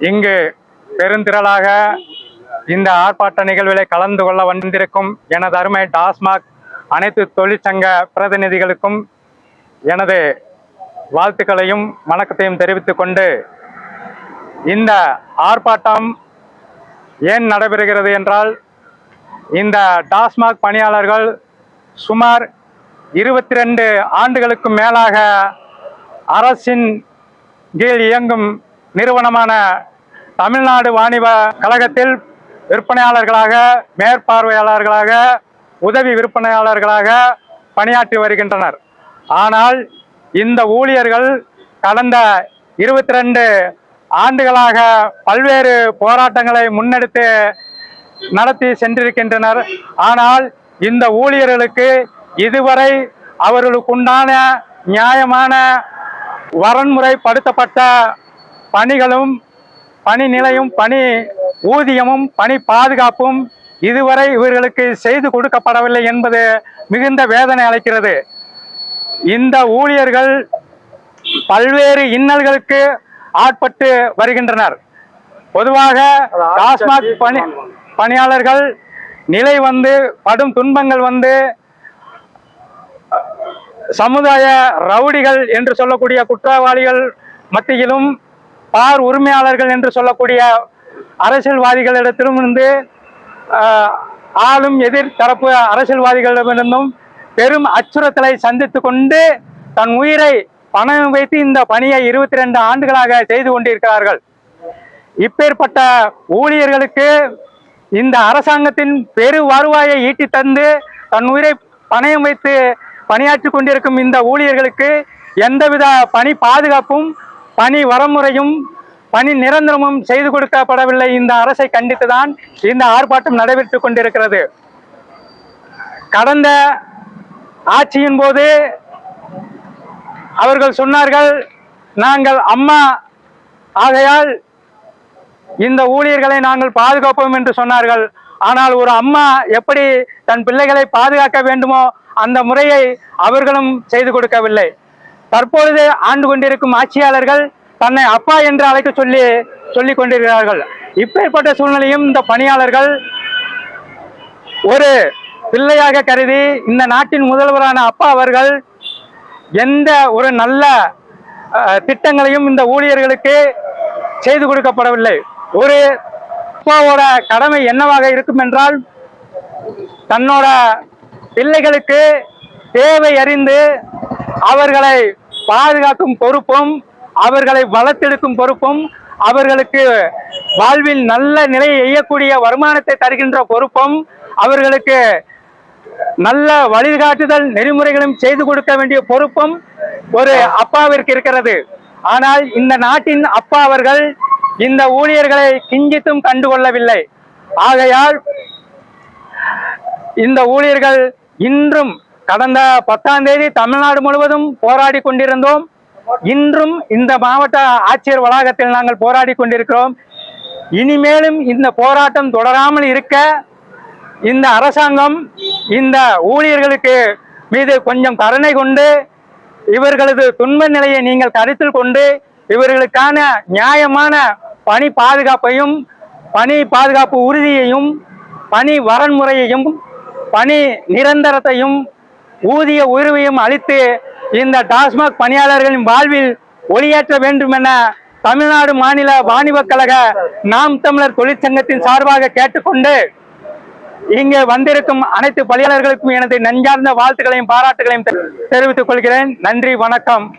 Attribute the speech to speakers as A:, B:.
A: இங்கு பெருந்திரளாக இந்த ஆர்ப்பாட்ட நிகழ்விலே கலந்து கொள்ள வந்திருக்கும் எனது அருமை டாஸ்மாக் அனைத்து தொழிற்சங்க பிரதிநிதிகளுக்கும் எனது வாழ்த்துக்களையும் வணக்கத்தையும் தெரிவித்துக் கொண்டு இந்த ஆர்ப்பாட்டம் ஏன் நடைபெறுகிறது என்றால் இந்த டாஸ்மாக் பணியாளர்கள் சுமார் இருபத்தி ரெண்டு ஆண்டுகளுக்கு மேலாக அரசின் கீழ் இயங்கும் நிறுவனமான தமிழ்நாடு வாணிப கழகத்தில் விற்பனையாளர்களாக மேற்பார்வையாளர்களாக உதவி விற்பனையாளர்களாக பணியாற்றி வருகின்றனர். ஆனால் இந்த ஊழியர்கள் கடந்த இருபத்தி ரெண்டு ஆண்டுகளாக பல்வேறு போராட்டங்களை முன்னெடுத்து நடத்தி சென்றிருக்கின்றனர். ஆனால் இந்த ஊழியர்களுக்கு இதுவரை அவர்களுக்குண்டான நியாயமான வரன்முறைப்படுத்தப்பட்ட பணிகளும் பணி நிலையும் பணி ஊதியமும் பணி பாதுகாப்பும் இதுவரை இவர்களுக்கு செய்து கொடுக்கப்படவில்லை என்பது மிகுந்த வேதனை அளிக்கிறது. இந்த ஊழியர்கள் பல்வேறு இன்னல்களுக்கு ஆட்பட்டு வருகின்றனர். பொதுவாக டாஸ்மாக் பணி பணியாளர்கள் நிலை வந்து படும் துன்பங்கள் வந்து சமுதாய ரவுடிகள் என்று சொல்லக்கூடிய குற்றவாளிகள் மத்தியிலும் பார் உரிமையாளர்கள் என்று சொல்லக்கூடிய அரசியல்வாதிகளிடத்திலும் இருந்து ஆளும் எதிர் தரப்பு அரசியல்வாதிகளிடமிருந்தும் பெரும் அச்சுறுத்தலை சந்தித்து கொண்டு தன் உயிரை பணம் வைத்து இந்த பணியை இருபத்தி ரெண்டு ஆண்டுகளாக செய்து கொண்டிருக்கிறார்கள். இப்பேற்பட்ட ஊழியர்களுக்கு இந்த அரசாங்கத்தின் பெரு வருவாயை ஈட்டி தந்து தன் உயிரை பணயம் வைத்து பணியாற்றி கொண்டிருக்கும் இந்த ஊழியர்களுக்கு எந்தவித பணி பாதுகாப்பும் பணி வரமுறையும் பணி நிரந்தரமும் செய்து கொடுக்கப்படவில்லை. இந்த அரசை கண்டித்துதான் இந்த ஆர்ப்பாட்டம் நடைபெற்றுக் கொண்டிருக்கிறது. கடந்த ஆட்சியின் போது அவர்கள் சொன்னார்கள் நாங்கள் அம்மா ஆகையால் இந்த ஊழியர்களை நாங்கள் பாதுகாப்போம் என்று சொன்னார்கள். ஆனால் ஒரு அம்மா எப்படி தன் பிள்ளைகளை பாதுகாக்க வேண்டுமோ அந்த முறையை அவர்களும் செய்து கொடுக்கவில்லை. தற்பொழுது ஆண்டு கொண்டிருக்கும் ஆட்சியாளர்கள் தன்னை அப்பா என்று அழைக்க சொல்லி சொல்லிக் கொண்டிருக்கிறார்கள். இப்பேற்பட்ட சூழ்நிலையும் இந்த பணியாளர்கள் ஒரு பிள்ளையாக கருதி இந்த நாட்டின் முதல்வரான அப்பா அவர்கள் எந்த ஒரு நல்ல திட்டங்களையும் இந்த ஊழியர்களுக்கு செய்து கொடுக்கப்படவில்லை. ஒரு அப்பாவோட கடமை என்னவாக இருக்கும் என்றால் தன்னோட பிள்ளைகளுக்கு தேவை அறிந்து அவர்களை பாதுகாக்கும் பொறுப்பும் அவர்களை வளர்த்தெடுக்கும் பொறுப்பும் அவர்களுக்கு வாழ்வில் நல்ல நிலையை எய்யக்கூடிய வருமானத்தை தருகின்ற பொறுப்பும் அவர்களுக்கு நல்ல வழிகாட்டுதல் நெறிமுறைகளும் செய்து கொடுக்க வேண்டிய பொறுப்பும் ஒரு அப்பாவிற்கு இருக்கிறது. ஆனால் இந்த நாட்டின் அப்பா அவர்கள் இந்த ஊழியர்களை கிஞ்சித்தும் கண்டுகொள்ளவில்லை. ஆகையால் இந்த ஊழியர்கள் இன்றும் கடந்த பத்தாம் தேதி தமிழ்நாடு முழுவதும் போராடி கொண்டிருந்தோம். இன்றும் இந்த மாவட்ட ஆட்சியர் வளாகத்தில் நாங்கள் போராடி கொண்டிருக்கிறோம். இனிமேலும் இந்த போராட்டம் தொடராமல் இருக்க இந்த அரசாங்கம் இந்த ஊழியர்களுக்கு மீது கொஞ்சம் கருணை கொண்டு இவர்களது துன்ப நிலையை நீங்கள் கருத்தில் கொண்டு இவர்களுக்கான நியாயமான பணி பாதுகாப்பையும் பணி பாதுகாப்பு உறுதியையும் பணி வரன்முறையையும் பணி நிரந்தரத்தையும் ஊதிய உயர்வையும் அளித்து இந்த டாஸ்மாக் பணியாளர்களின் வாழ்வில் ஒளியேற்ற வேண்டும் என தமிழ்நாடு மாநில வாணிபக் கழக நாம் தமிழர் தொழிற்சங்கத்தின் சார்பாக கேட்டுக்கொண்டு இங்கே வந்திருக்கும் அனைத்து பணியாளர்களுக்கும் எனது நெஞ்சார்ந்த வாழ்த்துக்களையும் பாராட்டுகளையும் தெரிவித்துக் கொள்கிறேன். நன்றி வணக்கம்.